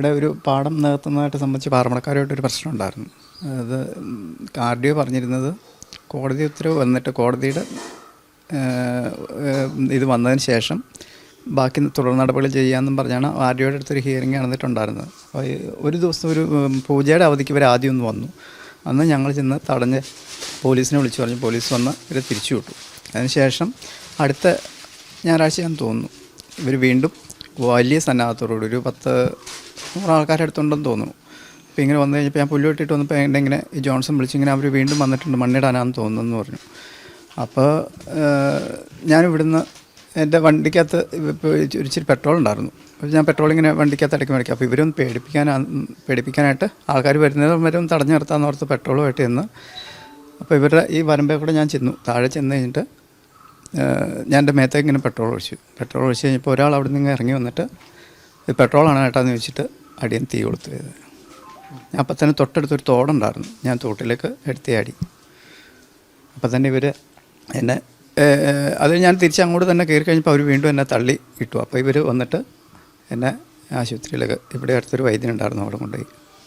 ഇവിടെ ഒരു പാടം നികത്തുന്നതായിട്ട് സംബന്ധിച്ച് പാറമടക്കാരുമായിട്ടൊരു പ്രശ്നം ഉണ്ടായിരുന്നു. അത് കാർഡിയോ പറഞ്ഞിരുന്നത് കോടതി ഉത്തരവ് വന്നിട്ട് കോടതിയുടെ ഇത് വന്നതിന് ശേഷം ബാക്കി തുടർ നടപടികൾ ചെയ്യാമെന്നും പറഞ്ഞാണ് ആർ ഡി ഒയുടെ അടുത്തൊരു ഹിയറിംഗ് നടന്നിട്ടുണ്ടായിരുന്നത്. അപ്പോൾ ഒരു ദിവസം ഒരു പൂജയുടെ അവധിക്ക് ഇവർ ആദ്യം ഒന്ന് വന്നു. അന്ന് ഞങ്ങൾ ചെന്ന് തടഞ്ഞ് പോലീസിനെ വിളിച്ചു പറഞ്ഞു. പോലീസ് വന്ന് ഇവരെ തിരിച്ചു വിട്ടു. അതിനുശേഷം അടുത്ത ഞായറാഴ്ച ഞാൻ തോന്നുന്നു. ഇവർ വീണ്ടും വലിയ സന്നാഹത്തോടുകൂടി ഒരു പത്ത് നൂറ് ആൾക്കാരുടെ അടുത്തുണ്ടെന്ന് തോന്നുന്നു. അപ്പോൾ ഇങ്ങനെ വന്നു കഴിഞ്ഞപ്പോൾ ഞാൻ പുല്ല് വെട്ടിയിട്ട് വന്നപ്പോൾ എന്റെ ഇങ്ങനെ ഈ ജോൺസൺ വിളിച്ച് ഇങ്ങനെ അവർ വീണ്ടും വന്നിട്ടുണ്ട് മണ്ണിടാനാന്ന് തോന്നുന്നു പറഞ്ഞു. അപ്പോൾ ഞാൻ ഇവിടുന്ന് എന്റെ വണ്ടിക്കകത്ത് ഇച്ചിരി പെട്രോൾ ഉണ്ടായിരുന്നു. അപ്പോൾ ഞാൻ പെട്രോൾ ഇങ്ങനെ വണ്ടിക്കകത്ത് ഇടയ്ക്ക് മേടിക്കും അപ്പോൾ ഇവരൊന്ന് പേടിപ്പിക്കാൻ പേടിപ്പിക്കാനായിട്ട് ആൾക്കാർ വരുന്നത് വരെ ഒന്ന് തടഞ്ഞു നിർത്താമെന്ന് ഓർത്ത് പെട്രോളുമായിട്ട് ചെന്ന് അപ്പോൾ ഇവരുടെ ഈ വരമ്പേ കൂടെ ഞാൻ ചെന്നു. താഴെ ചെന്ന് കഴിഞ്ഞിട്ട് ഞാൻ എന്റെ മേത്തേക്ക് ഇങ്ങനെ പെട്രോൾ ഒഴിച്ചു. പെട്രോൾ ഒഴിച്ച് കഴിഞ്ഞപ്പോൾ ഒരാൾ അവിടെ നിന്ന് ഇറങ്ങി വന്നിട്ട് ഇത് പെട്രോളാണ് ഏട്ടാന്ന് ചോദിച്ചിട്ട് അടിയൻ തീ കൊളുത്തു ചെയ്തത് അപ്പം തന്നെ തൊട്ടടുത്തൊരു തോടുണ്ടായിരുന്നു ഞാൻ തോട്ടിലേക്ക് എടുത്തി അടി അപ്പം തന്നെ ഇവർ എന്നെ അത് ഞാൻ തിരിച്ച് അങ്ങോട്ട് തന്നെ കയറി കഴിഞ്ഞപ്പോൾ അവർ വീണ്ടും എന്നെ തള്ളി ഇട്ടു. അപ്പോൾ ഇവർ വന്നിട്ട് എന്നെ ആശുപത്രിയിലേക്ക് ഇവിടെ അടുത്തൊരു വൈദ്യനുണ്ടായിരുന്നു അവിടെ കൊണ്ടുപോയി.